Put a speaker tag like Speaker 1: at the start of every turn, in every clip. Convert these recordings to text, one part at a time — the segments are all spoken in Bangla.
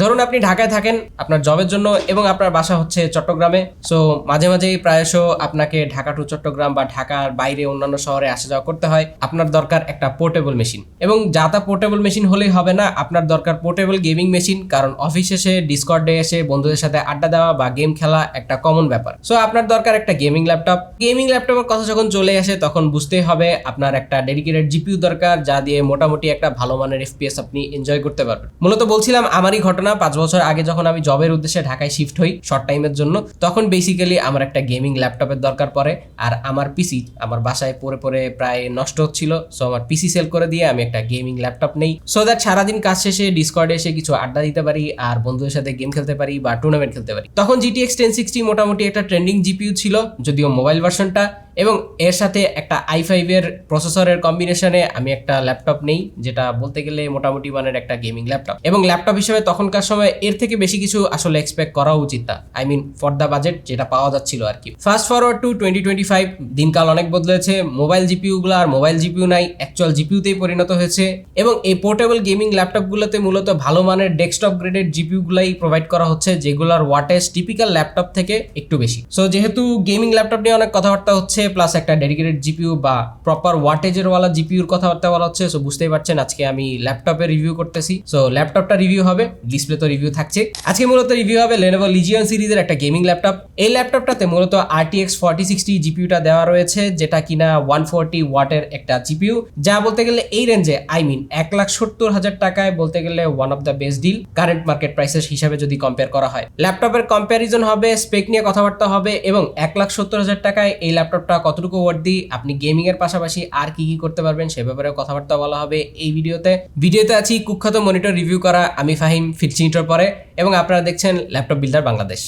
Speaker 1: ধরুন আপনি ঢাকায় থাকেন, আপনার জবের জন্য এবং আপনার বাসা হচ্ছে চট্টগ্রামে। সো মাঝে মাঝেই প্রায়শ আপনাকে ঢাকা টু চট্টগ্রাম বা ঢাকার বাইরে অন্যান্য শহরে আসা যাওয়া করতে হয়। আপনার দরকার একটা পোর্টেবল মেশিন এবং যা তা পোর্টেবল মেশিন হলেই হবে না, আপনার দরকার পোর্টেবল গেমিং মেশিন কারণ অফিস এসে ডিসকর্ডে এসে, বন্ধুদের সাথে আড্ডা দেওয়া বা গেম খেলা একটা কমন ব্যাপার। সো আপনার দরকার একটা গেমিং ল্যাপটপ গেমিং ল্যাপটপের কথা যখন চলে আসে, তখন বুঝতেই হবে আপনার একটা ডেডিকেটেড জিপিউ দরকার, যা দিয়ে মোটামুটি একটা ভালো মানের এফপিএস আপনি এনজয় করতে পারবেন। মূলত বলছিলাম, আমারই ঘটনা পাঁচ বছর আগে যখন আমি জবের উদ্দেশ্যে ঢাকায় শিফট হই শর্ট টাইমের জন্য, তখন বেসিক্যালি আমার একটা গেমিং ল্যাপটপের দরকার পড়ে। আর আমার পিসি আমার বাসায় পরে পরে প্রায় নষ্ট হচ্ছিল। সো আমার পিসি সেল করে দিয়ে আমি একটা গেমিং ল্যাপটপ নেই। সো দ্যাট সারাদিন কাজ শেষে ডিসকর্ডে এসে কিছু আড্ডা দিতে পারি, আর বন্ধুদের সাথে গেম খেলতে পারি, বা টুর্নামেন্ট খেলতে পারি। তখন জিটিএক্স টেন সিক্সটি মোটামুটি একটা ট্রেন্ডিং জিপিইউ ছিল, যদিও মোবাইল ভার্সনটা এবং এর সাথে একটা আই ফাইভের প্রসেসরের কম্বিনেশনে আমি একটা ল্যাপটপ নেই, যেটা বলতে গেলে মোটামুটি মানের একটা গেমিং ল্যাপটপ এবং ল্যাপটপ হিসেবে তখনকার সময় এর থেকে বেশি কিছু আসলে এক্সপেক্ট করা উচিত না। I mean for the budget যেটা পাওয়া যাচ্ছিল আর কি। Fast forward to twenty twenty five দিনকাল অনেক বদলেছে। মোবাইল জিপিউগুলো আর মোবাইল জিপিউ নাই অ্যাকচুয়াল জিপিউতেই পরিণত হয়েছে। এবং এই পোর্টেবল গেমিং ল্যাপটপগুলোতে মূলত ভালো মানের ডেস্কটপ গ্রেডের জিপিউগুলাই প্রোভাইড করা হচ্ছে, যেগুলোর ওয়াটেজ টিপিক্যাল ল্যাপটপ থেকে একটু বেশি। সো যেহেতু গেমিং ল্যাপটপ নিয়ে অনেক কথাবার্তা হচ্ছে প্লাস একটা ডেডিকেটেড জিপিউ বা প্রপার ওয়াটেজের ওয়ালা জিপিউর কথাবার্তা বলা হচ্ছে সো বুঝতেই পারছেন আজকে আমি ল্যাপটপের রিভিউ করতেছি। সো ল্যাপটপটা রিভিউ হবে ডিসপ্লে তো রিভিউ থাকছে। আজকে মূলত রিভিউ হবে লেনোভো লিজিয়ন সিরিজের একটা গেমিং ল্যাপটপ এই ল্যাপটপটাতে মূলত আরটিএক্স ফর্টি সিক্সটি জিপিউটা দেওয়া রয়েছে, যেটা কিনা ওয়ান ফোরটি ওয়াটের একটা জিপিউ যা বলতে গেলে এই রেঞ্জে আই মিন এক লাখ সত্তর হাজার টাকায় বলতে গেলে one of the best deal current market প্রাইসের হিসাবে যদি কম্পেয়ার করা হয়। ল্যাপটপের কম্প্যারিজন হবে স্পেক নিয়ে কথাবার্তা হবে, এবং এক লাখ সত্তর হাজার টাকায় এই ল্যাপটপটা কতটুকু ওয়ার্দি আপনি গেমিং এর পাশাপাশি আর কি কি করতে পারবেন সে ব্যাপারে কথাবার্তা বলা হবে এই ভিডিওতে। ভিডিওতে আছি কুখ্যাত মনিটর রিভিউ করা আমি ফাহিম মিনিটের পরে এবং আপনারা দেখছেন ল্যাপটপ বিল্ডার বাংলাদেশ।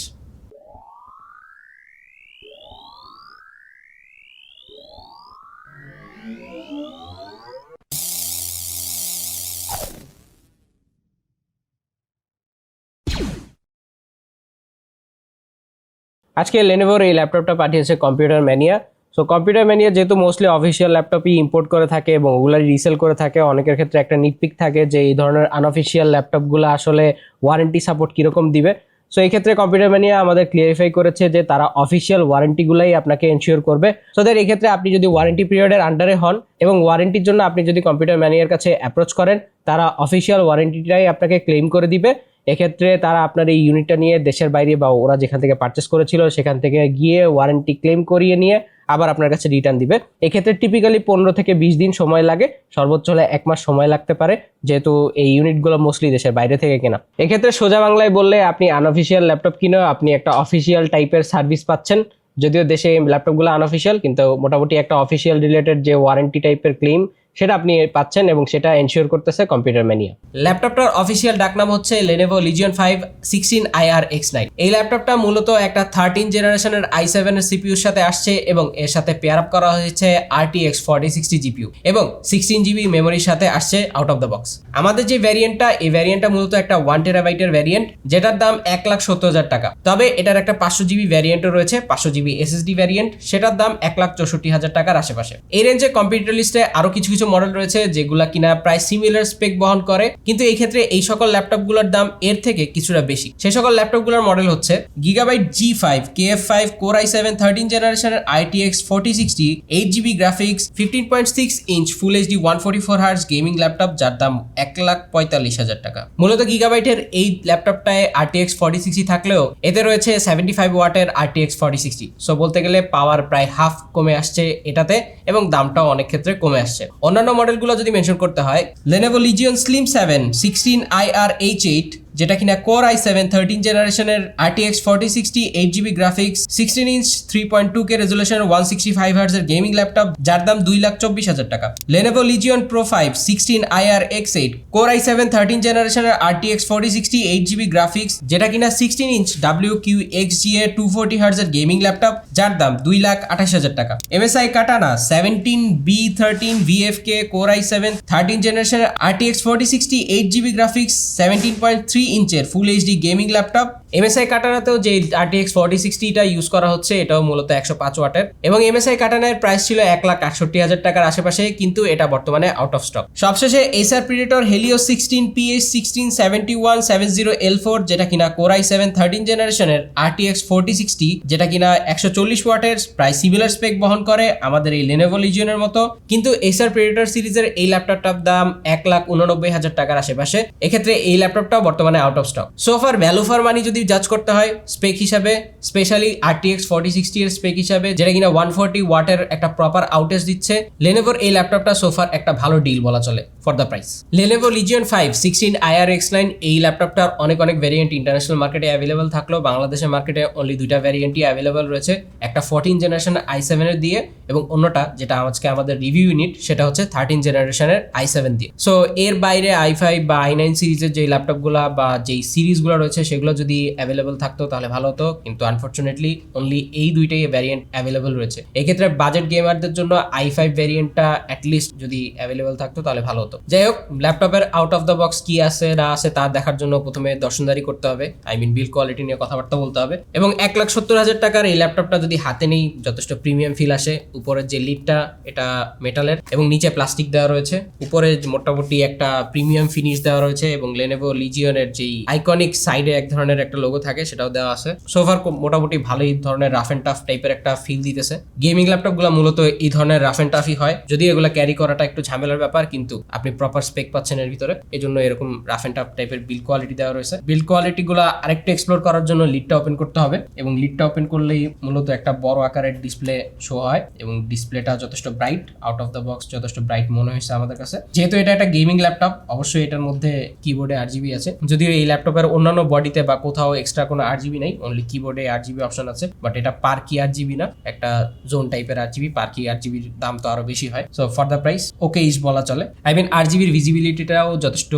Speaker 1: আজকে লেনোভোর এই ল্যাপটপটা পাঠিয়েছে computer mania so computer mania যেহেতু মোস্টলি অফিসিয়াল ল্যাপটপই ইম্পোর্ট করে থাকে এবং ওগুলাই রিসেল করে থাকে, অনেকের ক্ষেত্রে একটা নিটপিক থাকে যে এই ধরনের আনঅফিসিয়াল ল্যাপটপগুলো আসলে ওয়ারেন্টি সাপোর্ট কীরকম দিবে। সো এই ক্ষেত্রে কম্পিউটার ম্যানিয়া আমাদের ক্লিয়ারিফাই করেছে যে তারা অফিসিয়াল ওয়ারেন্টিগুলাই আপনাকে এনশিওর করবে। সো দ্যাট এই ক্ষেত্রে আপনি যদি ওয়ারেন্টি পিরিয়ডের আন্ডারে হন এবং ওয়ারেন্টির জন্য আপনি যদি কম্পিউটার ম্যানিয়ার কাছে অ্যাপ্রোচ করেন, তারা অফিসিয়াল ওয়ারেন্টিটাই আপনাকে ক্লেম করে দিবে। এক্ষেত্রে তারা আপনার এই ইউনিটটা নিয়ে দেশের বাইরে বা ওরা যেখান থেকে পারচেস করেছিল সেখান থেকে গিয়ে ওয়ারেন্টি ক্লেম করিয়ে নিয়ে আবার আপনার কাছে রিটার্ন দিবে। এক্ষেত্রে টিপিক্যালি পনেরো থেকে বিশ দিন সময় লাগে। সর্বোচ্চ হলে এক মাস সময় লাগতে পারে। যেহেতু এই ইউনিটগুলো মোস্টলি দেশের বাইরে থেকে কেনা। এক্ষেত্রে সোজা বাংলায় বললে আপনি আনঅফিসিয়াল ল্যাপটপ কিনেও আপনি একটা অফিসিয়াল টাইপের সার্ভিস পাচ্ছেন। যদিও দেশে ল্যাপটপগুলো আনঅফিসিয়াল কিন্তু মোটামুটি একটা অফিসিয়াল রিলেটেড যে ওয়ারেন্টি টাইপের ক্লেম সেটা আপনি পাচ্ছেন এবং সেটা এনশিওর করতেছে কম্পিউটার ম্যানিয়া ল্যাপটপটার অফিসিয়াল ডাকনাম হচ্ছে Lenovo Legion five sixteen IR X nine এই ল্যাপটপটা মূলত একটা থার্টিন জেনারেশনের আই সেভেনের সিপিউর সাথে আসছে এবং এর সাথে পেয়ার আপ করা হয়েছে আরটিএক্স ফর্টি সিক্সটি জিপিউ এবং সিক্সটিন জিবি মেমোরির সাথে আসছে আউট অফ দ্য বক্স আমাদের যে ভ্যারিয়েন্টটা এই ভ্যারিয়েন্টটা মূলত একটা ওয়ান টেরাবাইটের ভ্যারিয়েন্ট যেটার দাম এক লাখ সত্তর হাজার টাকা। তবে এটার একটা পাঁচশো জিবি ভ্যারিয়েন্টও রয়েছে, পাঁচশো জিবি এসএসডি ভ্যারিয়েন্ট সেটার দাম এক লাখ চৌষট্টি হাজার টাকার আশেপাশে। এই রেঞ্জে কম্পিউটার লিস্টে আরও কিছু কিছু মডেল রয়েছে যেগুলা কিনা প্রায় সিমিলার স্পেক বহন করে, কিন্তু এই ক্ষেত্রে এই সকল ল্যাপটপগুলোর দাম এর থেকে কিছুটা বেশি। সেই সকল ল্যাপটপগুলোর মডেল হচ্ছে Gigabyte G five K F five core i seven thirteen জেনারেশনের RTX forty sixty eight GB graphics fifteen point six inch full HD one forty four hertz gaming laptop যার দাম এক লাখ পঁয়তাল্লিশ হাজার টাকা। মূলত গিগাবাইটের এই ল্যাপটপটায় আরটিএক্স ফর্টি সিক্সটি থাকলেও এতে রয়েছে সেভেন্টি ফাইভ ওয়াটের আরটিএক্স ফর্টি সিক্সটি সো বলতে গেলে পাওয়ার প্রায় হাফ কমে আসছে এটাতে এবং দামটাও অনেক ক্ষেত্রে কমে আসছে। অন্যান্য মডেলগুলো যদি মেনশন করতে হয় Lenovo Legion slim seven sixteen I R H eight যেটা কিনা কোর আই সেভেন থার্টিন জেনারেশনের RTX forty sixty eight GB graphics sixteen inch three point two K resolution one sixty five হার্সের gaming laptop যার দাম দুই লাখ চব্বিশ হাজার টাকা। Lenovo Legion pro five sixteen I R X eight core i seven thirteen জেনারেশনের RTX forty sixty eight GB graphics যেটা কিনা sixteen inch W Q X G A two forty হার্সের gaming laptop যার দাম দুই লাখ আঠাশ হাজার টাকা। MSI Katana seventeen B thirteen VF K core i seven thirteen জেনারেশনের RTX forty sixty eight GB graphics seventeen point three ইঞ্চের full HD gaming laptop MSI কাটানাতেও যে আরটিএক্স ফর্টি সিক্সটিটা ইউজ করা হচ্ছে, এটাও মূলত একশো পাঁচ ওয়াটের। এবং এমএসআই কাটানার প্রাইস ছিল এক লাখ আটষট্টি হাজার টাকার আশেপাশে, কিন্তু এটা বর্তমানে আউট অফ স্টক সবশেষে Acer Predator Helios sixteen PH sixteen seventy one seven zero L four যেটা কিনা কোরাই সেভেন থার্টিন জেনারেশনের আরটিএক্স ফোরটি সিক্সটি যেটা কিনা একশো চল্লিশ ওয়াটের, প্রায় সিমিলার স্পেক বহন করে আমাদের এই লেনেভো লিজিয়নের মতো। কিন্তু এসআর প্রিডেটর সিরিজের এই ল্যাপটপটার দাম এক লাখ উননব্বই হাজার টাকার আশেপাশে। এক্ষেত্রে এই ল্যাপটপটাও বর্তমানে out of stock so far value for money যদি জাজ করতে হয় স্পেক হিসাবে স্পেশালি আরটিএক্স ফর্টি সিক্সটি এর স্পেক হিসাবে, যেটা কিনা ওয়ান ফোর্টি ওয়াটের একটা প্রপার আউটেজ দিচ্ছে লেনেভোর এই ল্যাপটপটা সোফার একটা ভালো ডিল বলা চলে for the price Lenovo Legion five sixteen IR X nine এই ল্যাপটপটার অনেক অনেক ভ্যারিয়েন্ট ইন্টারন্যাশনাল মার্কেটে অ্যাভেলেবল থাকলেও বাংলাদেশের মার্কেটে অনলি দুইটা ভ্যারিয়েন্টই অ্যাভেলেবল রয়েছে, একটা ফোরটিন জেনারেশন আই সেভেনের দিয়ে এবং অন্যটা যেটা আজকে আমাদের রিভিউ ইউনিট সেটা হচ্ছে থার্টিন জেনারেশনের আই সেভেন দিয়ে। সো এর বাইরে আই ফাইভ বা আই নাইন সিরিজের যে ল্যাপটপগুলো বা যেই সিরিজগুলো রয়েছে, সেগুলো যদি অ্যাভেলেবল থাকতো তাহলে ভালো হতো। কিন্তু আনফর্চুনেটলি অনলি এই দুইটাই ভ্যারিয়েন্ট অ্যাভেলেবল রয়েছে। এক্ষেত্রে বাজেট গেমারদের জন্য আই ফাইভ ভ্যারিয়েন্টটা অ্যাটলিস্ট যদি অ্যাভেলেবল থাকতো তাহলে ভালো হতো। যাই হোক ল্যাপটপের আউট অফ দ্য বক্স কি আছে, না আছে, তা দেখার জন্য প্রথমে দর্শনদারি করতে হবে। আই মিন বিল কোয়ালিটি নিয়ে কথাবার্তা বলতে হবে। এবং এক লাখ সত্তর হাজার টাকার এই ল্যাপটপটা যদি হাতে নেই, যথেষ্ট প্রিমিয়াম ফিল আসে। উপরের যে লিডটা এটা মেটালের এবং নিচে প্লাস্টিক দেওয়া রয়েছে। উপরে মোটামুটি একটা প্রিমিয়াম ফিনিশ দেওয়া রয়েছে, এবং লেনেভো লিজিয়নের যেই আইকনিক সাইডে এক ধরনের একটা লোগো থাকে, সেটাও দেওয়া আছে। সোফার মোটামুটি ভালোই ধরনের রাফ এন্ড টাফ টাইপের একটা ফিল দিতেছে। গেমিং ল্যাপটপ ল্যাপটপগুলো মূলত এই ধরনের রাফ এন্ড টাফই হয়। যদি এগুলো ক্যারি করাটা একটু ঝামেলার ব্যাপার, কিন্তু আপনি প্রপার স্পেক পাচ্ছেন এর ভিতরে। এই জন্য এরকম রাফ এন্ড টাফ টাইপের বিল কোয়ালিটি দেওয়া রয়েছে। বিল কোয়ালিটি গুলো আরেকটু এক্সপ্লোর করার জন্য লিডটা ওপেন করতে হবে, এবং লিডটা ওপেন করলেই মূলত একটা বড় আকারের ডিসপ্লে শো হয় এবং ডিসপ্লেটা যথেষ্ট bright out of the box যথেষ্ট ব্রাইট মনে হয়েছে আমাদের কাছে। যেহেতু এটা একটা গেমিং ল্যাপটপ অবশ্যই এটার মধ্যে কিবোর্ডে আর জিবি আছে। যদিও এই ল্যাপটপের অন্যান্য বডিতে বা কোথাও এক্সট্রা কোনো আর জিবি নেই অনলি কিবোর্ডে আর জিবি অপশন আছে বাট এটা পার কি আর জিবি না, একটা জোন টাইপের আর জিবি পার কি আর জিবির দাম তো আরও বেশি হয়। So for the price okay is বলা চলে। আই মিন আর জিবির ভিজিবিলিটিটাও যথেষ্ট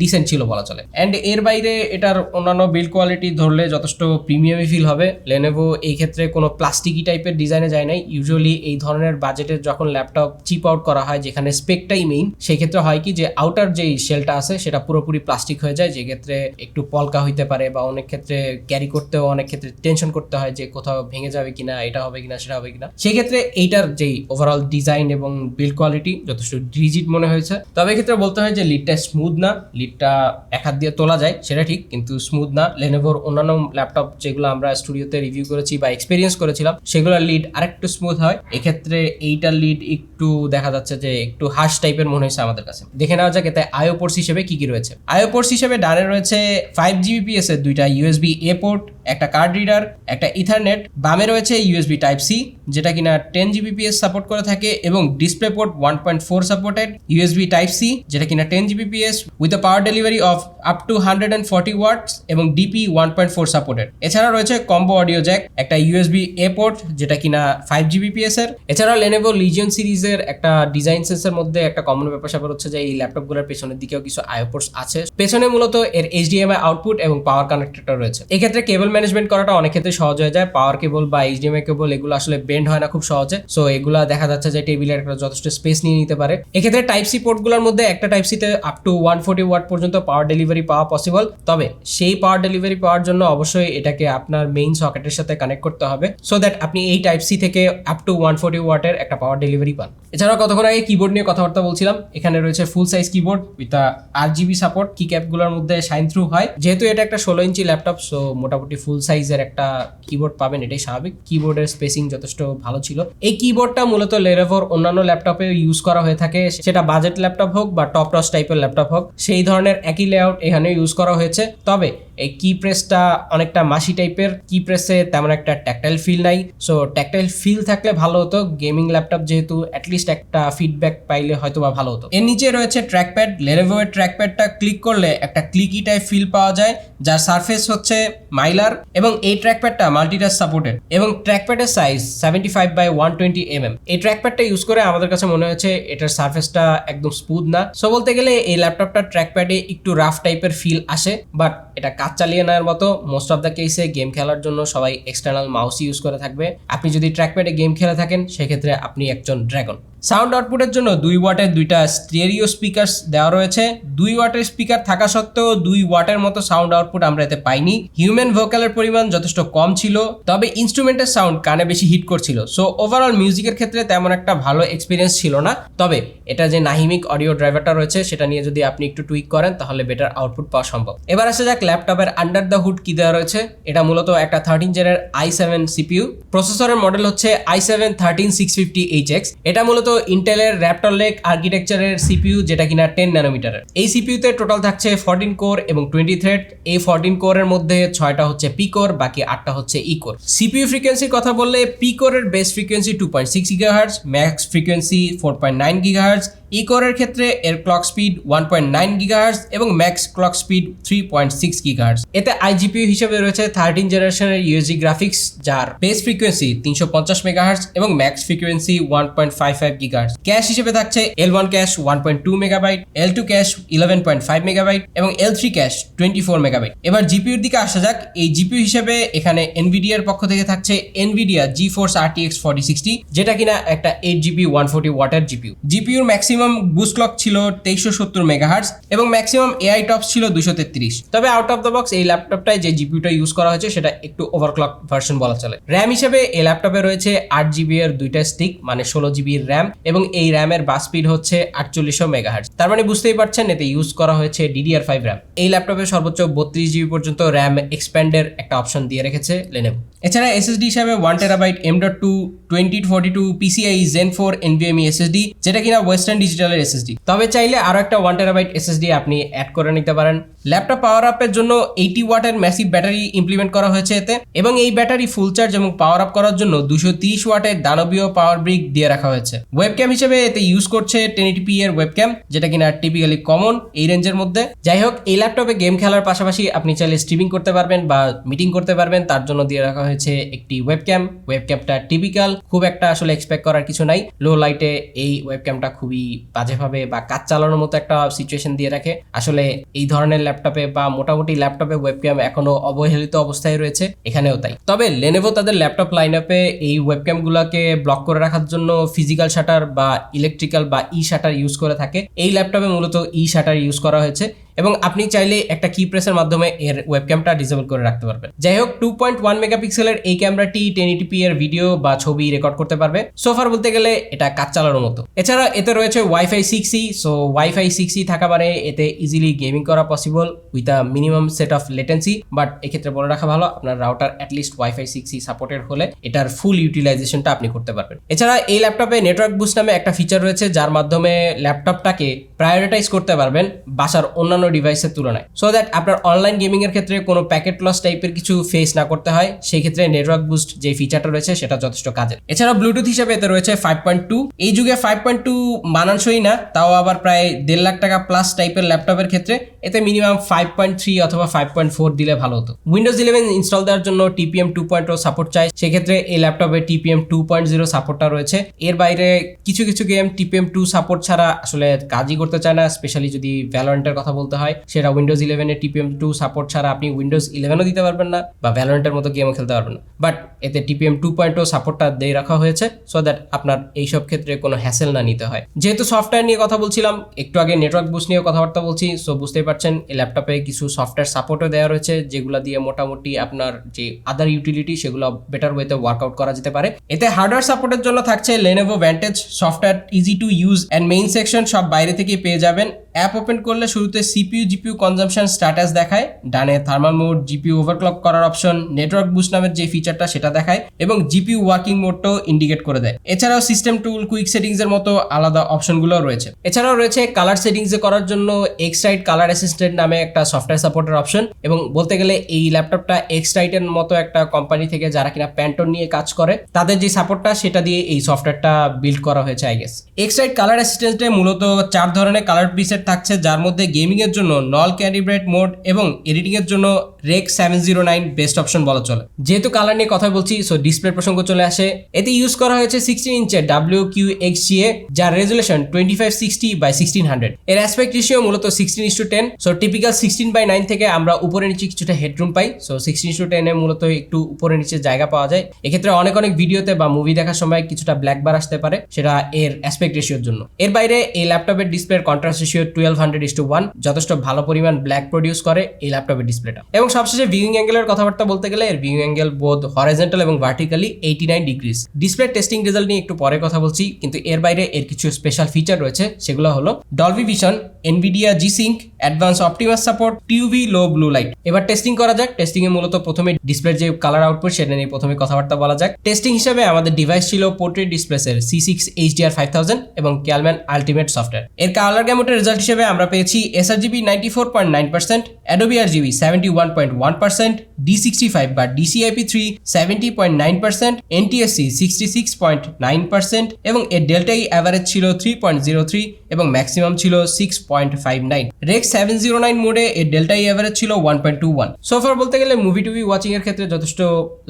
Speaker 1: ডিসেন্ট ছিল বলা চলে। অ্যান্ড এর বাইরে এটার অন্যান্য বিল্ড কোয়ালিটি ধরলে যথেষ্ট প্রিমিয়ামই ফিল হবে। লেনেভো এই ক্ষেত্রে কোনো প্লাস্টিকি টাইপের ডিজাইনে যায় নাই। ইউজুয়ালি এই ধরনের বাজেটের যখন ল্যাপটপ চিপ আউট করা হয়, যেখানে স্পেকটাই মেইন সেই ক্ষেত্রে হয় কি যে আউটার যেই শেলটা আছে, সেটা পুরোপুরি প্লাস্টিক হয়ে যায়। যে ক্ষেত্রে একটু পলকা হইতে পারে বা অনেক ক্ষেত্রে ক্যারি করতেও অনেক ক্ষেত্রে টেনশন করতে হয় যে কোথাও ভেঙে যাবে কিনা, এটা হবে কিনা, সেটা হবে কিনা। সেই ক্ষেত্রে এইটার যেই ওভারঅল ডিজাইন এবং বিল্ড কোয়ালিটি যথেষ্ট রিজিড মনে হয়েছে। তবে এক্ষেত্রে বলতে হয় যে লিডটা স্মুথ না লিডটা এক হাত দিয়ে তোলা যায়, সেটা ঠিক, কিন্তু স্মুথ না। লেনোভোর অন্যান্য ল্যাপটপ যেগুলো আমরা স্টুডিওতে রিভিউ করেছি বা এক্সপিরিয়েন্স করেছিলাম, সেগুলোর লিড আরেকটু স্মুথ হয়। এক্ষেত্রে এইটা লিড একটু দেখা যাচ্ছে যে একটু হাস টাইপের মনে হয়েছে আমাদের কাছে। দেখে নেওয়া যাক এতে আয়োপোর্টস হিসেবে কি কি রয়েছে। আয়োপোর্টস হিসেবে ডানে রয়েছে ফাইভ জিবিপিএস এর দুইটা ইউএসবি এ পোর্ট একটা কার্ড রিডার একটা ইথারনেট বামে রয়েছে ইউএসবি টাইপ সি যেটা কিনা টেন জিবিপিএস সাপোর্ট করে থাকে এবং display port one point four supported USB type C যেটা কিনা ten Gbps with a power delivery of up to hundred and forty watts এবং DP one point four supported এছাড়া রয়েছে কম্বো অডিও জ্যাক একটা ইউএসবি এ পোর্ট যেটা কিনা ফাইভ জিবিপিএস এর। এছাড়া লেনেভো লিজিয়ন সিরিজের একটা ডিজাইন সেন্সের মধ্যে একটা কমন ব্যাপার স্যাপার হচ্ছে যে এই ল্যাপটপগুলোর পেছনের দিকেও কিছু আয়োপোর্টস আছে। পেছনে মূলত এর এইচডিএমআই আউটপুট এবং পাওয়ার কানেক্টরটা রয়েছে। এক্ষেত্রে কেবল ম্যানেজমেন্ট করাটা অনেক ক্ষেত্রে সহজ হয়ে যায়। পাওয়ার কেবল বা এইচডিএমআই কেবল এগুলো আসলে বেন্ড হয় না খুব সহজে। সো এগুলা দেখা যাচ্ছে যে টেবিলের একটা যথেষ্ট স্পেস নিয়ে নিতে পারে। এক্ষেত্রে টাইপ সি পোর্টগুলোর মধ্যে একটা টাইপ সিতে up to one forty watt পর্যন্ত পাওয়ার ডেলিভারি পাওয়া পসিবল তবে সেই পাওয়ার ডেলিভারি পাওয়ার জন্য অবশ্যই এটাকে আপনার মেইন সকেটের সাথে কানেক্ট করতে হবে। সো দ্যাট আপনি এই টাইপ সি থেকে আপ টু ওয়ান ফোর্টি ওয়াটের একটা পাওয়ার ডেলিভারি পান। এছাড়াও কতক্ষণ আগে কিবোর্ড নিয়ে কথাবার্তা বলছিলাম, এখানে রয়েছে ফুল সাইজ কিবোর্ড উইথ আট জিবি সাপোর্ট কি ক্যাপগুলোর মধ্যে শাইন থ্রু হয়। যেহেতু এটা একটা ষোলো ইঞ্চি ল্যাপটপ সো মোটামুটি ফুল সাইজের একটা কিবোর্ড পাবেন, এটাই স্বাভাবিক। কিবোর্ডের স্পেসিং যথেষ্ট ভালো ছিল। এই কিবোর্ডটা মূলত লেরেভোর অন্যান্য ল্যাপটপে ইউজ করা হয়ে থাকে। সেটা বাজেট ল্যাপটপ হোক বা টপ রস টাইপের ল্যাপটপ হোক, সেই ধরনের একই লেআউট এখানে ইউজ করা হয়েছে। তবে এই কি প্রেসটা অনেকটা মাসি টাইপের কি প্রেসে তেমন একটা ট্যাকটাইল ফিল নাই। সো ট্যাকটাইল ফিল থাকলে ভালো হতো গেমিং ল্যাপটপ যেহেতু অ্যাটলিস্ট একটা ফিডব্যাক পাইলে হয়তো বা ভালো হতো। এর নিচে রয়েছে ট্র্যাকপ্যাড লেনেভো ট্র্যাকপ্যাডটা ক্লিক করলে একটা ক্লিকি টাইপ ফিল পাওয়া যায়, যার সারফেস হচ্ছে মাইলার এবং এই ট্র্যাকপ্যাডটা মাল্টিটাচ সাপোর্টেড এবং ট্র্যাকপ্যাডের size seventy five by one twenty M M এই ট্র্যাকপ্যাডটা ইউজ করে আমাদের কাছে মনে হয়েছে এটার সারফেসটা একদম স্মুথ না। সো বলতে গেলে এই ল্যাপটপটা ট্র্যাকপ্যাডে একটু রাফ টাইপের ফিল আসে বাট এটা কাজ চালিয়ে নেওয়ার মতো মোস্ট অফ দ্য কেসে গেম খেলার জন্য সবাই এক্সটার্নাল মাউস ইউজ করে থাকবে। আপনি যদি ট্র্যাকপ্যাডে গেম খেলে থাকেন, সেক্ষেত্রে আপনি একজন ড্রাগন সাউন্ড আউটপুটের জন্য দুই ওয়াটের দুইটা স্টেরিও স্পিকার দেওয়া রয়েছে। দুই ওয়াটের স্পিকার থাকা সত্ত্বেও দুই ওয়াটের মতো সাউন্ড আউটপুট আমরা এতে পাইনি। হিউম্যান ভোকালের পরিমাণ যথেষ্ট কম ছিল, তবে ইনস্ট্রুমেন্টের সাউন্ড কানে বেশি হিট করছিল। সো ওভারঅল মিউজিকের ক্ষেত্রে তেমন একটা ভালো এক্সপিরিয়েন্স ছিল না। তবে এটা যে নাহিমিক অডিও ড্রাইভারটা রয়েছে, সেটা নিয়ে যদি আপনি একটু টুইক করেন, তাহলে বেটার আউটপুট পাওয়া সম্ভব। এবার আসা যাক ল্যাপটপের আন্ডার দ্য হুড কি দেওয়া রয়েছে। এটা মূলত একটা থার্টিন জেনের আই সেভেন সিপিইউ প্রসেসরের মডেল হচ্ছে i seven thirteen six fifty H X এটা মূলত ইন্টেলের র্যাপটর লেক আর্কিটেকচারের সিপিইউ যেটা কিনা টেন ন্যানোমিটারের এই সিপিইউতে টোটাল থাকছে ফোরটিন কোর এবং টোয়েন্টি থ্রেড এই ফোরটিন কোরের মধ্যে ছয়টা হচ্ছে পি কোর বাকি আটটা হচ্ছে ই কোর সিপিইউ ফ্রিকোয়েন্সির কথা বললে পি কোরের base frequency two point six gigahertz max frequency four point nine gigahertz E কোরের ক্ষেত্রে এর clock speed one point nine gigahertz এবং max clock speed three point six gigahertz এতে আইজিপিউ হিসেবে রয়েছে থার্টিন জেনারেশনের ইউএসজি গ্রাফিক্স যার বেস ফ্রিকোয়েন্সি তিনশো পঞ্চাশ মেগাহার্জ এবং max frequency one point five five gigahertz cache হিসেবে থাকছে L one cache one point two megabyte L two cache eleven point five megabyte এবং L three cache twenty four megabyte এবার জিপিউর দিকে আসা যাক। এই জিপিউ হিসেবে এখানে এনভিডিয়ার পক্ষ থেকে থাকছে Nvidia GeForce R T X forty sixty যেটা কিনা একটা এইট জিবি ওয়ান ফোর্টি ওয়াটার জিপিউ জিপিউর ম্যাক্সিমাম বুস্ট ক্লক ছিল তেইশশো সত্তর মেগাহার্স এবং ম্যাক্সিমাম এআই টপস ছিল দুশো তেত্রিশ। তবে আউট অফ দ্য বক্স এই ল্যাপটপটায় যে জিপিউটা ইউজ করা হয়েছে, সেটা একটু ওভারক্লক ভার্সন বলা চলে। র্যাম হিসেবে এই ল্যাপটপে রয়েছে আট জিবি এর দুইটা স্টিক মানে ষোলো জিবির র্যাম এবং এই র্যামের বাস স্পিড হচ্ছে আটচল্লিশশো মেগাহার্স তার মানে বুঝতেই পারছেন, এতে ইউজ করা হয়েছে ডিডিআর ফাইভ র্যাম এই ল্যাপটপে সর্বোচ্চ বত্রিশ জিবি পর্যন্ত র্যাম এক্সপ্যান্ডের একটা অপশন দিয়ে রেখেছে লেনেভো এছাড়া এসএসডি হিসাবে one terabyte M dot two twenty forty two PCI gen four NVMe SSD যেটা কিনা ওয়েস্টার্ন ডিজিটালের এসএসডি তবে চাইলে আরও একটা ওয়ান টেরাবাইট এসএসডি আপনি অ্যাড করে নিতে পারেন। ল্যাপটপ পাওয়ার আপের জন্য এইটি ওয়াটের ম্যাসিভ ব্যাটারি ইমপ্লিমেন্ট করা হয়েছে এতে, এবং এই ব্যাটারি ফুল চার্জ এবং পাওয়ার আপ করার জন্য দুশো তিরিশ ওয়াটের দানবীয় পাওয়ার ব্রিক দিয়ে রাখা হয়েছে। ওয়েবক্যাম হিসেবে এতে ইউজ করছে টেন এটিপি এর ওয়েবক্যাম যেটা কিনা টিপিক্যালি কমন এই রেঞ্জের মধ্যে। যাই হোক, এই ল্যাপটপে গেম খেলার পাশাপাশি আপনি চাইলে স্ট্রিমিং করতে পারবেন বা মিটিং করতে পারবেন, তার জন্য দিয়ে রাখা হয়েছে। একটি ওয়েবক্যাম ওয়েবক্যামটা টিপিক্যাল খুব একটা আসলে এক্সপেক্ট করার কিছু নাই। লো লাইটে এই ওয়েবক্যামটা খুবই বাজেভাবে বা কাজ চালানোর মতো একটা সিচুয়েশন দিয়ে রাখে। আসলে এই ধরনের ল্যাপটপে বা মোটামুটি ল্যাপটপে ওয়েবক্যাম এখনও অবহেলিত অবস্থায় রয়েছে। এখানেও তাই। তবে লেনেভো তাদের ল্যাপটপ লাইন আপে এই ওয়েবক্যাম গুলাকে ব্লক করে রাখার জন্য ফিজিক্যাল শাটার বা ইলেকট্রিক্যাল বা ই শাটার ইউজ করে থাকে। এই ল্যাপটপে মূলত ই শাটার ইউজ করা হয়েছে। এবং আপনি চাইলে একটা কি প্রেসের মাধ্যমে এর ওয়েবক্যামটা ডিসেবল করে রাখতে পারবেন। যাই হোক টু পয়েন্ট ওয়ান মেগাপিক্সেলের এই ক্যামেরাটি টেন ইটিপি এর ভিডিও বা ছবি রেকর্ড করতে পারবে। সোফার বলতে গেলে এটা কাজ চালানোর মতো। এছাড়া এতে রয়েছে WiFi six E so WiFi six E থাকা মানে এতে ইজিলি গেমিং করা possible with a minimum set of latency but এক্ষেত্রে বলে রাখা ভালো, আপনার router at least WiFi six E supported হলে এটার ফুল ইউটিলাইজেশনটা আপনি করতে পারবেন। এছাড়া এই ল্যাপটপে নেটওয়ার্ক বুস্ট নামে একটা ফিচার রয়েছে, যার মাধ্যমে ল্যাপটপটাকে প্রায়োরিটাইজ করতে পারবেন, বাসার অন্যান্য ডিভাইসের তুলনায়। সো দ্যাট আপনার অনলাইন গেমিং এর ক্ষেত্রে কোনো প্যাকেট লস টাইপের কিছু ফেস না করতে হয়। সেই ক্ষেত্রে নেটওয়ার্ক বুস্ট যে ফিচারটা রয়েছে, সেটা যথেষ্ট কাজের। এছাড়া ব্লুটুথ হিসেবে এতে রয়েছে ফাইভ পয়েন্ট টু এই যুগে ফাইভ পয়েন্ট টু মানানসই না, তাও আবার প্রায় দেড় লাখ টাকা প্লাস টাইপের ল্যাপটপের ক্ষেত্রে এতে মিনিমাম ফাইভ পয়েন্ট থ্রি অথবা ফাইভ পয়েন্ট ফোর দিলে ভালো হতো। উইন্ডোজ ইলেভেন ইনস্টল দেওয়ার জন্য TPM two point O support চাই। সেক্ষেত্রে এই ল্যাপটপে টিপিএম টু পয়েন্ট জিরো সাপোর্টটা রয়েছে। এর বাইরে কিছু কিছু গেম টিপিএম টু সাপোর্ট ছাড়া আসলে কাজই করতে চায় না স্পেশালি যদি ভ্যালোরেন্টের কথা বলতে হয়, সেটা উইন্ডোজ ইলেভেনের টিপিএম টু সাপোর্ট ছাড়া আপনি উইন্ডোজ ইলেভেনও দিতে পারবেন না বা ভ্যালোরেন্টের মতো গেমও খেলতে পারবেন না। বাট এতে টিপিএম টু পয়েন্ট সাপোর্টটা দিয়ে রাখা হয়েছে সো দ্যাট আপনার এইসব ক্ষেত্রে কোনো হ্যাসেল না নিতে হয়। যেহেতু সফটওয়্যার নিয়ে কথা বলছিলাম, একটু আগে নেটওয়ার্ক বুস নিয়ে কথাবার্তা বলছি সো বুঝতেই পারছেন, এই ল্যাপটপে কিছু সফটওয়্যার সাপোর্টও দেওয়া রয়েছে, যেগুলো দিয়ে মোটামুটি আপনার যে আদার ইউটিলিটি সেগুলো বেটার ওয়েতে ওয়ার্কআউট করা যেতে পারে। এতে হার্ডওয়্যার সাপোর্টের জন্য থাকছে Lenovo Vantage software easy to use and main section সব বাইরে থেকে পেয়ে যাবেন। অ্যাপ ওপেন করলে শুরুতে সিপিইউ, জিপিইউ কনজাম্পশন স্ট্যাটাস দেখায়। ডানে থার্মাল মোড, জিপিইউ ওভারক্লক করার অপশন, নেটওয়ার্ক বুস্ট নামের যে ফিচারটা সেটা দেখায় এবং জিপিউ ওয়ার্কিং মোডটাও ইন্ডিকেট করে দেয়। এছাড়াও সিস্টেম টুল, কুইক সেটিংস এর মতো আলাদা অপশনগুলো রয়েছে। এছাড়াও রয়েছে কালার সেটিংস এ করার জন্য এক্সরাইট কালার অ্যাসিস্ট্যান্ট নামে একটা সফটওয়্যার সাপোর্টের অপশন এবং বলতে গেলে এই ল্যাপটপটা এক্সরাইটের মতো একটা কোম্পানি থেকে যারা কিনা প্যান্টন নিয়ে কাজ করে, তাদের যে সাপোর্টটা সেটা দিয়ে এই সফটওয়্যারটা বিল্ড করা হয়েছে I guess X Rite colour অ্যাসিস্ট্যান্টে মূলত চার ধরনের কালার প্রিসেট থাকছে, যার মধ্যে গেমিং এর জন্য নল ক্যালিব্রেট মোড এবং এডিটিং এর জন্য Rec seven zero nine best option বলা চলে। যেহেতু কালার নিয়ে কথা বলছি সো ডিসপ্লে প্রসঙ্গ চলে আসে। এতে ইউজ করা হয়েছে সিক্সটিন ইঞ্চের ডাব্লিউ কিউ এক্স জিএ যার resolution twenty five sixty by sixteen hundred এর অ্যাসপেক্ট রেশিও মূলত sixteen is to ten so typical sixteen by nine থেকে আমরা উপরে নিচে কিছুটা হেডরুম পাই। সো সিক্সটিন ইস টু টেনে মূলত একটু উপরে নিচে জায়গা পাওয়া যায়। এক্ষেত্রে অনেক অনেক ভিডিওতে বা মুভি দেখার সময় কিছুটা ব্ল্যাক বার আসতে পারে, সেটা এর অ্যাসপেক্ট রেশিওর জন্য। এর বাইরে এই ল্যাপটপের ডিসপ্লের contrast ratio twelve hundred is to one যথেষ্ট ভালো পরিমাণ ব্ল্যাক প্রডিউস করে এই ল্যাপটপের ডিসপ্লেটা এবং সবশেষে ভিউইং অ্যাঙ্গেলের কথাবার্তা বলতে গেলে এর ভিউইং অ্যাঙ্গেল বোধ হরাইজেন্টাল এবং vertically eighty nine degrees display testing result নিয়ে একটু পরে কথা বলছি, কিন্তু এর বাইরে এর কিছু স্পেশাল ফিচার রয়েছে, সেগুলো হলো Dolby Vision Nvidia G sync advance Optimus support TUV low blue light এবার টেস্টিং করা যাক টেস্টিং এ মূলত প্রথমে ডিসপ্লের যে কালার আউটপুট সেটা নিয়ে প্রথমে কথাবার্তা বলা যাক। টেস্টিং হিসেবে আমাদের ডিভাইস ছিল portrait ডিসপ্লেসের C six HDR five thousand এবং ক্যালম্যান আলটিমেট সফটওয়্যার এর কালার গ্যামোটের রেজাল্ট হিসেবে আমরা পেয়েছি sRGB ninety four point nine percent Adobe R GB seventy one point one percent D sixty five বা DCIP three seventy point nine percent NTSC sixty six point nine percent এবং এর ডেল্টাই অ্যাভারেজ ছিল থ্রি পয়েন্ট জিরো থ্রি এবং ম্যাক্সিমাম ছিল six point five nine Rec seven zero nine মোডে এর ডেল্টাই অ্যাভারেজ ছিল one point two one so far বলতে গেলে মুভি টুভি ওয়াচিং এর ক্ষেত্রে যথেষ্ট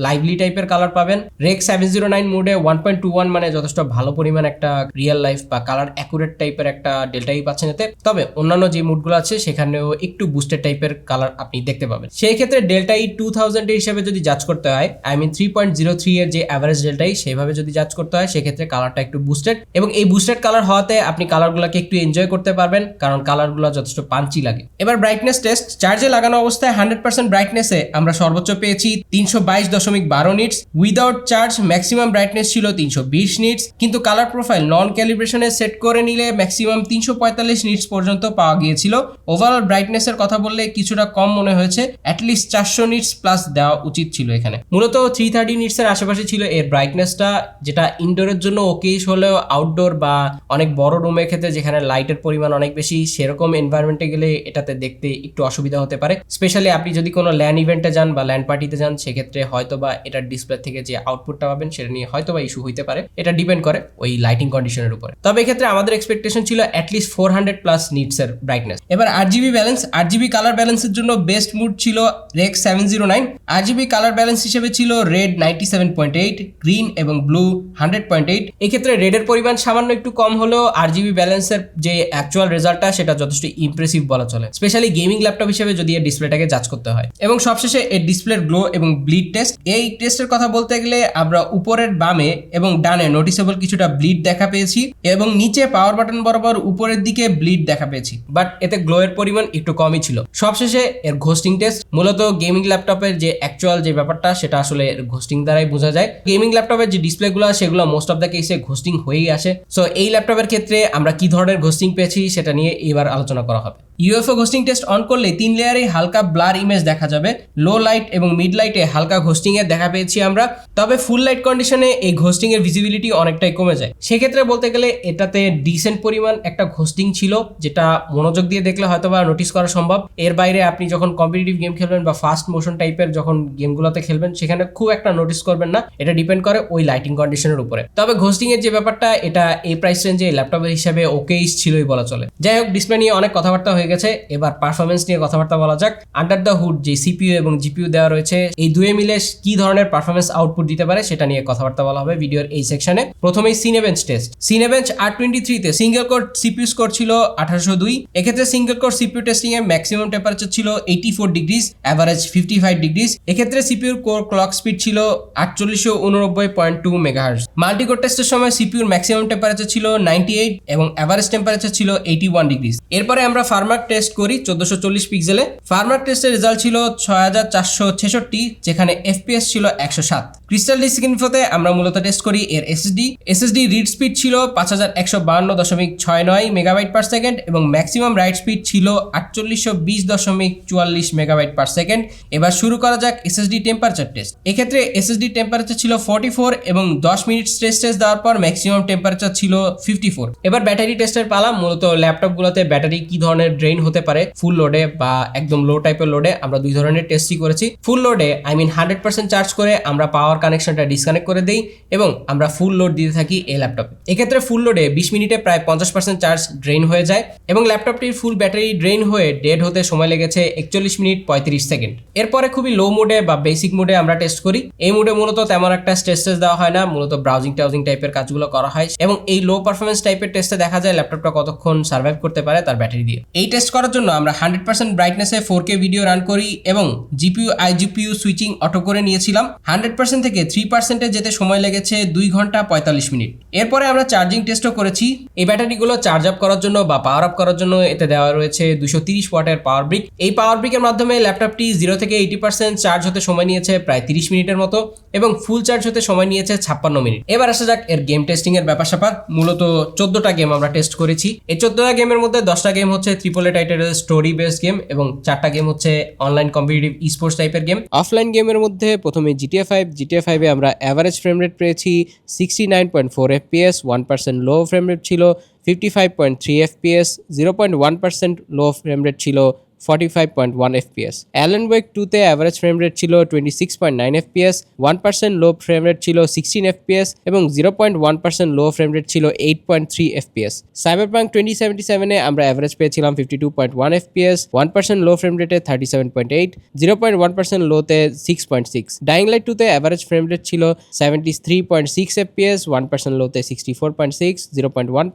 Speaker 1: লাইভলি টাইপের কালার পাবেন। রেক সেভেন জিরো নাইন মোডে ওয়ান পয়েন্ট টু ওয়ান মানে যথেষ্ট ভালো পরিমাণ একটা রিয়েল লাইফ বা কালার অ্যাকুরেট টাইপের একটা ডেল্টাই পাচ্ছেন এতে। তবে অন্যান্য যে মুডগুলো আছে, সেখানেও একটু বুস্টেড টাইপের কালার আপনি দেখতে পাবেন। সেই ক্ষেত্রে ডেল্টাই টু থাউজেন্ড হিসেবে যদি জাজ করতে হয় I mean three point zero three এর যে অ্যাভারেজ ডেল্টাই সেভাবে যদি জাজ করতে হয়, সেক্ষেত্রে কালারটা একটু বুস্টেড এবং এই বুস্টেড কালার হওয়াতে আপনি কালারগুলোকে একটু এনজয় করতে পারবেন, কারণ কালারগুলো যথেষ্ট পাঞ্চি লাগে। এবার ব্রাইটনেস টেস্ট চার্জে লাগানো অবস্থায় হান্ড্রেড পার্সেন্ট ব্রাইটনেসে আমরা সর্বোচ্চ পেয়েছি তিনশো বাইশ দশমিক বারো nits without charge maximum brightness ছিল তিনশো বিশ নিটস কিন্তু কালার প্রোফাইল নন ক্যালিব্রেশনে সেট করে নিলে ম্যাক্সিমাম তিনশো পঁয়তাল্লিশ নিটস পর্যন্ত পাওয়া গিয়েছিল। ওভারঅল ব্রাইটনেসের কথা বললে কিছুটা কম মনে হয়েছে। অ্যাটলিস্ট চারশো নিটস প্লাস দেওয়া উচিত ছিল এখানে। মূলত থ্রি থার্টি নিটসের আশেপাশে ছিল এর ব্রাইটনেসটা যেটা ইনডোরের জন্য ওকেই হলেও আউটডোর বা অনেক বড় রুমের ক্ষেত্রে যেখানে লাইটের পরিমাণ অনেক বেশি, সেরকম এনভায়রনমেন্টে গেলে এটাতে দেখতে একটু অসুবিধা হতে পারে। স্পেশালি আপনি যদি কোনো ল্যান্ড ইভেন্টে যান বা ল্যান্ড পার্টিতে যান, সেক্ষেত্রে হয়তো বা এটার ডিসপ্লে থেকে যে আউটপুটটা পাবেন, সেটা নিয়ে হয়তো বা ইস্যু হইতে পারে। এটা ডিপেন্ড করে ওই লাইটিং কন্ডিশনের উপরে। তবে এক্ষেত্রে আমাদের এক্সপেকটেশন ছিল at least four hundred plus নিটসের brightness এবার আট জিবি ব্যালেন্স আট জিবি কালার ব্যালেন্সের জন্য বেস্ট মুড ছিল রেক সেভেন জিরো নাইন আট জিবি কালার ব্যালেন্স হিসেবে ছিল red ninety seven point eight green এবং ব্লু হান্ড্রেড পয়েন্ট এইট এক্ষেত্রে রেডের পরিমাণ সামান্য একটু কম হলেও আর জিবি ব্যালেন্সের যে অ্যাকচুয়াল রেজাল্টটা সেটা যথেষ্ট ইমপ্রেসিভ বলা চলে। স্পেশালি গেমিং ল্যাপটপ হিসেবে যদি এর ডিসপ্লেটাকে জাজ করতে হয়। এবং সবশেষে এর ডিসপ্লের গ্লো এবং ব্লিড টেস্ট এই টেস্টের কথা বলতে গেলে আমরা উপরের বামে এবং ডানে নোটিসেবল কিছুটা ব্লিড দেখা পেয়েছি এবং নিচে পাওয়ার বাটন বরাবর উপরের দিকে ব্লিড দেখা পেয়েছি বাট এতে গ্লো এর পরিমাণ একটু কমই ছিল। সবশেষে এর ঘোস্টিং টেস্ট মূলত গেমিং ল্যাপটপের যে অ্যাকচুয়াল যে ব্যাপারটা, সেটা আসলে এর ঘোস্টিং দ্বারাই বোঝা যায়। গেমিং ল্যাপটপের যে ডিসপ্লেগুলো সেগুলো মোস্ট অফ দ্য কেসে ঘোস্টিং হয়েই আসে। সো এই ল্যাপটপের ক্ষেত্রে আমরা কি ধরনের ঘোস্টিং পেয়েছি, সেটা নিয়ে এবার আলোচনা করা হবে। ইউএফও ঘোস্টিং টেস্ট অন করলে তিন লেয়ারে হালকা ব্লার ইমেজ দেখা যাবে। লো লাইট এবং মিড লাইটে হালকা ঘোস্টিং এর দেখা পেয়েছি আমরা। তবে ফুল লাইট কন্ডিশনে এই ঘোস্টিং এর ভিজিবিলিটি অনেকটাই কমে যায়। সেক্ষেত্রে বলতে গেলে এটাতে ডিসেন্ট পরিমাণ একটা ঘোস্টিং ছিল। যেটা মনোযোগ দিয়ে দেখলে হয়তো বা নোটিস করা সম্ভব। এর বাইরে আপনি যখন কম্পিটিটিভ গেম খেলবেন বা ফাস্ট মোশন টাইপের যখন গেমগুলোতে খেলবেন, সেখানে খুব একটা নোটিস করবেন না। এটা ডিপেন্ড করে ওই লাইটিং কন্ডিশনের উপরে। তবে ঘোস্টিং এর যে ব্যাপারটা, এটা এই প্রাইস রেঞ্জে ল্যাপটপের হিসাবে ওকেই ছিলই বলা চলে। যাই হোক ডিসপ্লে নিয়ে অনেক কথাবার্তা হয়ে গেছে। এবার পারফরমেন্স নিয়ে কথাবার্তা বলা যাক। আন্ডার দ্য হুড যে সিপিইউ এবং জিপিইউ দেওয়া রয়েছে, এই দুয়ে মিলে কি ধরনের পারফরমেন্স আউটপুট দিতে পারে, সেটা নিয়ে কথাবার্তা বলা হবে ভিডিওর এই সেকশনে প্রথমেই Cinebench test Cinebench R twenty থ্রিতে সিঙ্গেল কোর সিপিইউ স্কোর ছিল আঠারোশো দুই। এক্ষেত্রে সিঙ্গেল কোর সিপিইউ টেস্টিং এ ম্যাক্সিমাম টেম্পারেচার ছিল eighty four degrees average fifty five degrees এক্ষেত্রে সিপিউর কোর ক্লক স্পিড ছিল আটচল্লিশশো উননব্বই পয়েন্ট টু মেগাহার্স মাল্টিকোর টেস্টের সময় সিপিউর ম্যাক্সিমাম টেম্পারেচার ছিল নাইনটি এইট এবং অ্যাভারেজ টেম্পারেচার ছিল এইটি ওয়ান ডিগ্রিজ এরপরে আমরা ফার্মার টেস্ট করি চোদ্দশো চল্লিশ পিক্সেলে ফার্মার টেস্টের রেজাল্ট ছিল ছয় হাজার চারশো ছেষট্টি, যেখানে এফপিএস ছিল একশো সাত। ক্রিস্টাল ডিস্ক ইনফোতে আমরা মূলত টেস্ট করি এর এসএসডি এসএসডি রিড স্পিড ছিল পাঁচ হাজার একশো বাহান্ন দশমিক ছয় নয় মেগাবাইট পার সেকেন্ড এবং ম্যাক্সিমাম রাইট স্পিড ছিল আটচল্লিশশো বিশ দশমিক চুয়াল্লিশ মেগাবাইট পার সেকেন্ড। এবার শুরু করা যাক এসএসডি টেম্পারেচার টেস্ট। এক্ষেত্রে এসএসডি টেম্পারেচার ছিল ফর্টি ফোর এবং দশ মিনিট স্ট্রেস টেস্ট দেওয়ার পর ম্যাক্সিমাম টেম্পারেচার ছিল ফিফটি ফোর। এবার ব্যাটারি টেস্টের পালা, মূলত ল্যাপটপগুলোতে ব্যাটারি কি ধরনের ড্রেন হতে পারে, ফুল লোডে বা একদম লো টাইপের লোডে আমরা দুই ধরনের টেস্টই করেছি। ফুল লোডে I mean hundred percent charge করে আমরা পাওয়ার কানেকশনটা ডিসকানেক্ট করে দিই এবং আমরা ফুল লোড দিতে থাকি এই ল্যাপটপে। এক্ষেত্রে ফুল লোডে বিশ মিনিটে প্রায় পঞ্চাশ পার্সেন্ট চার্জ ড্রেন হয়ে যায়। এবং ল্যাপটপটির ফুল ব্যাটারি ড্রেন হয়ে ডেড হতে সময় লেগেছে একচল্লিশ মিনিট পঁয়ত্রিশ সেকেন্ড। এরপরে খুবই লো মোডে বা বেসিক মোডে আমরা টেস্ট করি। এই মোডে মূলত তেমন একটা স্ট্রেস টেস্ট দেওয়া হয় না, মূলত ব্রাউজিং টাউজিং টাইপের কাজগুলো করা হয় এবং এই লো পারফরমেন্স টাইপের টেস্টে দেখা যায় ল্যাপটপটা কতক্ষণ সার্ভাইভ করতে পারে তার ব্যাটারি দিয়ে। এই টেস্ট করার জন্য আমরা হান্ড্রেড পার্সেন্ট ব্রাইটনেসে ফোর কে ভিডিও রান করি এবং জিপিইউ আইজিপিইউ সুইচিং অটো করে নিয়েছিলাম। হান্ড্রেড পার্সেন্ট থেকে থ্রি পার্সেন্টে যেতে সময় লেগেছে দুই ঘণ্টা পঁয়তাল্লিশ মিনিট। এরপরে আমরা চার্জিং টেস্টও করেছি। এই ব্যাটারিগুলো চার্জ আপ করার জন্য বা পাওয়ার আপ করার জন্য এতে দেওয়া রয়েছে দুশো তিরিশ ওয়াটের পাওয়ার ব্রিক এই পাওয়ার ব্রিকের মাধ্যমে ল্যাপটপটি জিরো থেকে এইটি পার্সেন্ট চার্জ হতে সময় নিয়েছে প্রায় তিরিশ মিনিটের মতো এবং ফুল চার্জ হতে সময় নিয়েছে ছাপ্পান্ন মিনিট। এবার আসা যাক এর গেম টেস্টিং এর ব্যাপার স্যাপার। মূলত চোদ্দটা গেম আমরা টেস্ট করেছি। এই চোদ্দটা গেমের মধ্যে দশটা গেম হচ্ছে ট্রিপল এ টাইটেলের স্টোরি বেসড গেম এবং চারটা গেম হচ্ছে অনলাইন কম্পিটিটিভ স্পোর্টস টাইপের গেম অফলাইন গেমের মধ্যে প্রথমে জিটিএ ফাইভ জিটিএ ফাইভে আমরা অ্যাভারেজ ফ্রেম রেট পেয়েছি sixty nine point four FPS one percent low frame rate ছিল। Fifty five point three FPS zero point one percent low frame rate ছিল forty five point one FPS Alan Wake টুতে অ্যাভারেজ ফ্রেম রেট ছিল twenty six point nine FPS one percent low frame rate ছিল সিক্সটিন এফপিএস এবং zero point one percent low frame rate ছিল eight point three FPS Cyberpunk twenty seventy সেভেনে আমরা অ্যাভারেজ পেয়েছিলাম fifty two point one FPS one percent low frame রেটে thirty seven point eight zero point one percent লোতে সিক্স পয়েন্ট সিক্স ডাইং টুতে অ্যাভারেজ ফ্রেম রেট ছিল seventy three point six FPS one percent লোতে sixty four point six zero point one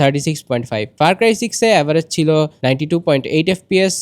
Speaker 1: thirty six point five সিক্সে অ্যাভারেজ ছিল ninety two point eight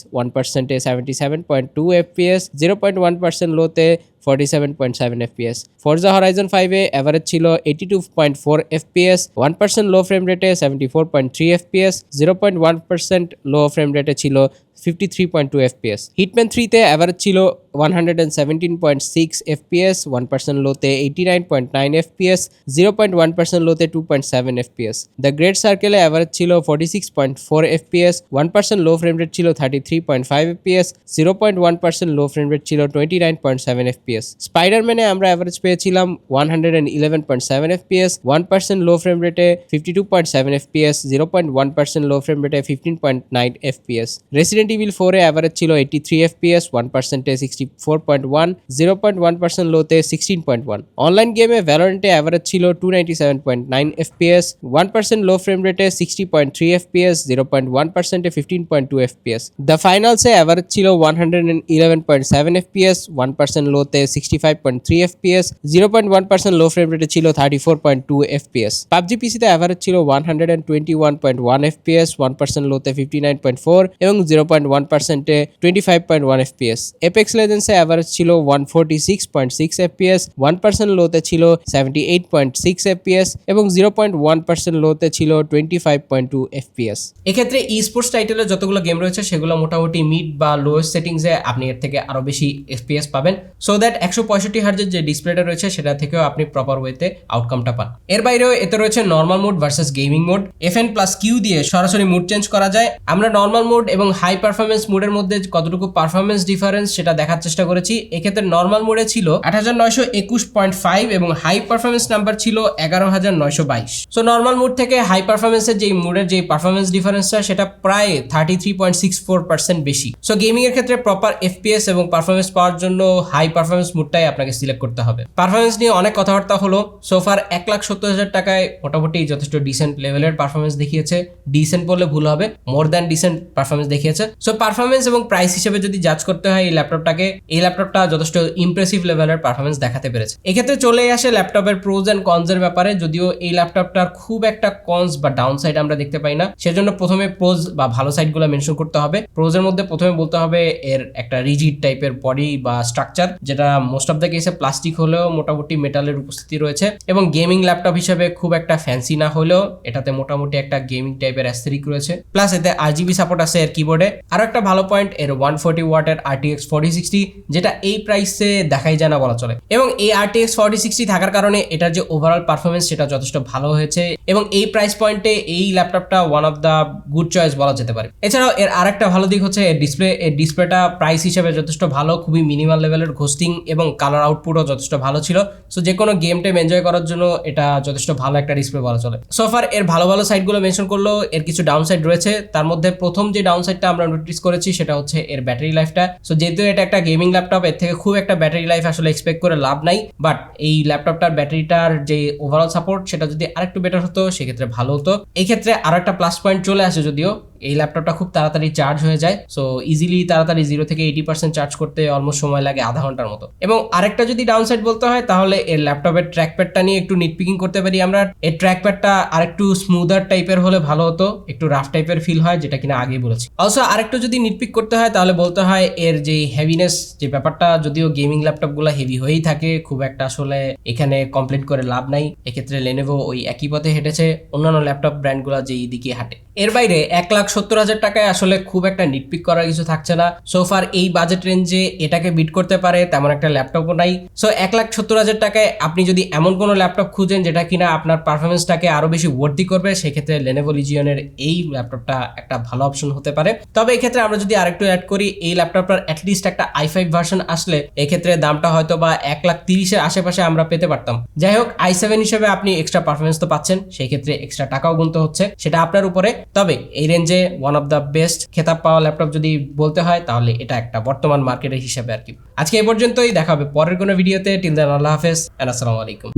Speaker 1: one পার্সেন্টে seventy seven point two FPS zero point one percent লোতে forty seven point seven FPS Forza Horizon ফাইভে অ্যাভারেজ ছিল eighty two point four FPS one percent low frame রেটে seventy four point three FPS zero point one percent low frame রেটে ছিল fifty three point two FPS Hitman থ্রিতে অ্যাভারেজ ছিল one hundred and seventeen point six FPS one percent লোতে eighty nine point nine FPS zero point one percent লোতে two point seven FPS the great সার্কেলে average ছিল forty six point four FPS one percent low frame rate ছিল thirty three point five FPS zero point one percent low frame rate ছিল twenty nine point seven FPS স্পাইডারম্যানে আমরা অ্যাভারেজ পেয়েছিলাম one hundred and eleven point seven FPS one percent low frame রেটে fifty two point seven FPS zero point one percent low frame রেটে fifteen point nine FPS Resident Evil ফোরে অ্যাভারেজ ছিল এইটি থ্রি এফপিএস ওয়ান পার্সেন্টে sixty four point one zero point one percent লোতে সিক্সটিন পয়েন্ট ওয়ান অনলাইন গেমে ভ্যালোরেন্টে অ্যাভারেজ ছিল two ninety seven point nine FPS one percent low frame রেটে sixty point three FPS zero point one পার্সেন্টে fifteen point two FPS the ফাইনালসে average ছিল one hundred and eleven point seven FPS one percent লোতে sixty five point three FPS zero point one percent low frame রেটে ছিল thirty four point two FPS PUBG পিসিতে অ্যাভারেজ ছিল one hundred and twenty one point one FPS one percent লোতে ফিফটি নাইন পয়েন্ট ফোর এবং জিরো পয়েন্ট ওয়ান পার্সেন্টে twenty five point one FPS Apex লেজেন্সে average ছিল one forty six point six FPS one percent লোতে ছিল seventy eight point six FPS এবং জিরো পয়েন্ট ওয়ান পার্সেন্ট লোতে ছিল twenty five point two FPS এক্ষেত্রে ই স্পোর্টস টাইটেলের যতগুলো গেম রয়েছে, সেগুলো মোটামুটি মিড বা লোয়েস্ট সেটিংসে আপনি এর থেকে আরও বেশি এফপিএস পাবেন। সো দ্যাট একশো পঁয়ষট্টি হার্জের যে ডিসপ্লেটা রয়েছে, সেটা থেকেও আপনি প্রপার ওয়েতে আউটকামটা পান। এর বাইরেও এতে রয়েছে normal mode versus gaming mode F N plus Q দিয়ে সরাসরি মুড চেঞ্জ করা যায়। আমরা নর্মাল মোড এবং হাই পারফরমেন্স মোডের মধ্যে কতটুকু পারফরমেন্স ডিফারেন্স সেটা দেখার চেষ্টা করেছি। এক্ষেত্রে নর্মাল মোডে ছিল আট হাজার নয়শো একুশ পয়েন্ট ফাইভ এবং হাই পারফরমেন্স নাম্বার ছিল এগারো হাজার নয়শো বাইশ। সো নর্মাল মোড থেকে হাই পারফরমেন্সের যে মোডের যে পারফরমেন্স ডিফারেন্সটা সেটা প্রায় thirty three point six four percent বেশি। সো গেমিং এর ক্ষেত্রে প্রপার এফপিএস এবং পারফরমেন্স পাওয়ার জন্য হাই পারফরমেন্স মোডটাই আপনাকে সিলেক্ট করতে হবে। পারফরমেন্স নিয়ে অনেক কথাবার্তা হলো। সোফার এক লাখ সত্তর হাজার টাকায় মোটামুটি যথেষ্ট ডিসেন্ট লেভেলের পারফরমেন্স দেখিয়েছে। ডিসেন্ট বললে ভুল হবে। মোর দ্যান ডিসেন্ট পারফরমেন্স দেখিয়েছে। সো পারফরমেন্স এবং প্রাইস হিসেবে যদি জাজ করতে হয় এই ল্যাপটপটাকে এই ল্যাপটপটা যথেষ্ট ইমপ্রেসিভ লেভেলের পারফরমেন্স দেখাতে পেরেছে। এক্ষেত্রে চলে আসে ল্যাপটপের প্রোজ অ্যান্ড কনস এর ব্যাপারে। যদিও এই ল্যাপটপটার খুব একটা কনস বা ডাউন সাইড আমরা দেখতে পাই না। সেজন্য প্রথমে প্রোজ বা ভালো সাইডগুলো মেনশন করতে হবে। প্রোজের মধ্যে প্রথমে বলতে হবে এর একটা রিজিড টাইপের বডি বা স্ট্রাকচার যেটা মোস্ট অফ দ্য কেসে প্লাস্টিক হলেও মোটামুটি মেটালের উপস্থিতি রয়েছে এবং গেমিং ল্যাপটপ হিসেবে খুব একটা ফ্যান্সি না হলেও এটাতে মোটামুটি একটা গেমিং টাইপের অ্যাস্থেরিক রয়েছে। প্লাস এতে আরজিবি সাপোর্ট আছে এর কিবোর্ডে আরও একটা ভালো পয়েন্ট এর ওয়ান ফোর্টি ওয়াটের আরটিএক্স ফোর্টি সিক্সটি যেটা এই প্রাইসে দেখাই যায় না বলা চলে। এবং এই আরটিএক্স ফোর্টি সিক্সটি থাকার কারণে এটার যে ওভারঅল পারফরমেন্স সেটা যথেষ্ট ভালো হয়েছে এবং এই প্রাইস পয়েন্টে এই ল্যাপটপটা one of the good choice বলা যেতে পারে। এছাড়াও এর আরেকটা ভালো দিক হচ্ছে, এর ডিসপ্লে এর ডিসপ্লেটা প্রাইস হিসেবে যথেষ্ট ভালো, খুবই মিনিমাল লেভেলের ঘোস্টিং এবং কালার আউটপুটও যথেষ্ট ভালো ছিল। সো যে কোনো গেম টেম এনজয় করার জন্য এটা যথেষ্ট ভালো একটা ডিসপ্লে বলা চলে। সোফার এর ভালো ভালো সাইডগুলো মেনশন করলেও এর কিছু ডাউন সাইড রয়েছে। তার মধ্যে প্রথম যে ডাউন সাইডটা আমরা নোটিস করেছি, সেটা হচ্ছে এর ব্যাটারি লাইফটা সো যেহেতু এটা একটা গেমিং ল্যাপটপ এর থেকে খুব একটা ব্যাটারি লাইফ আসলে এক্সপেক্ট করে লাভ নাই। বাট এই ল্যাপটপটার ব্যাটারিটার যে ওভারঅল সাপোর্ট সেটা যদি আরেকটু বেটার হতো, সেক্ষেত্রে ভালো হতো। এই ক্ষেত্রে আরও একটা প্লাস পয়েন্ট চলে আসে যদিও। এই ল্যাপটপটা খুব তাড়াতাড়ি চার্জ হয়ে যায়। সো ইজিলি তাড়াতাড়ি জিরো থেকে এইটি পার্সেন্ট চার্জ করতে অলমোস্ট সময় লাগে আধা ঘণ্টার মতো। এবং আরেকটা যদি ডাউন সাইড বলতে হয়, তাহলে এর ল্যাপটপের ট্র্যাকপ্যাডটা নিয়ে একটু নিটপিকিং করতে পারি আমরা। এর ট্র্যাকপ্যাডটা আরেকটু স্মুদার টাইপের হলে ভালো হতো, একটু রাফ টাইপের ফিল হয়, যেটা কিনা আগেই বলেছি। অলসো আরেকটু যদি নিটপিক করতে হয়, তাহলে বলতে হয় এর যে হেভিনেস যে ব্যাপারটা, যদিও গেমিং ল্যাপটপগুলো হেভি হয়েই থাকে, খুব একটা আসলে এখানে কমপ্লেন করে লাভ নাই। এক্ষেত্রে লেনেভো ওই একই পথে হেঁটেছে, অন্যান্য ল্যাপটপ ব্র্যান্ডগুলো যেই দিকে হাঁটে। এর বাইরে এক লাখ সত্তর হাজার টাকায় আসলে খুব একটা নিটপিক করার কিছু থাকছে না। সোফার এই বাজেট রেঞ্জে এটাকে বিট করতে পারে, তেমন একটা ল্যাপটপও নাই। সো এক লাখ সত্তর হাজার টাকায় আপনি যদি এমন কোনো ল্যাপটপ খুঁজেন যেটা কিনা আপনার পারফরমেন্সটাকে আরও বেশি ওয়ার্দি করবে, সেক্ষেত্রে লেনেভো লিজিয়নের এই ল্যাপটপটা একটা ভালো অপশন হতে পারে। তবে এক্ষেত্রে আমরা যদি আরেকটু অ্যাড করি, এই ল্যাপটপটার অ্যাটলিস্ট একটা আই ফাইভ ভার্সন আসলে এক্ষেত্রে দামটা হয়তো বা এক লাখ তিরিশের আশেপাশে আমরা পেতে পারতাম। যাই হোক আই সেভেন হিসেবে আপনি এক্সট্রা পারফরমেন্স তো পাচ্ছেন সেই ক্ষেত্রে এক্সট্রা টাকাও গুনতে হচ্ছে, সেটা আপনার উপরে। তবে এই রেঞ্জে ওয়ান অফ দ্য বেস্ট খেতাব পাওয়া ল্যাপটপ যদি বলতে হয়, তাহলে এটা একটা বর্তমান মার্কেটের হিসাবে আর কি। আজকে এই পর্যন্তই দেখাবে পরের কোনো ভিডিওতে টিন্দার আল্লাহ হাফেজ। আসসালামু আলাইকুম।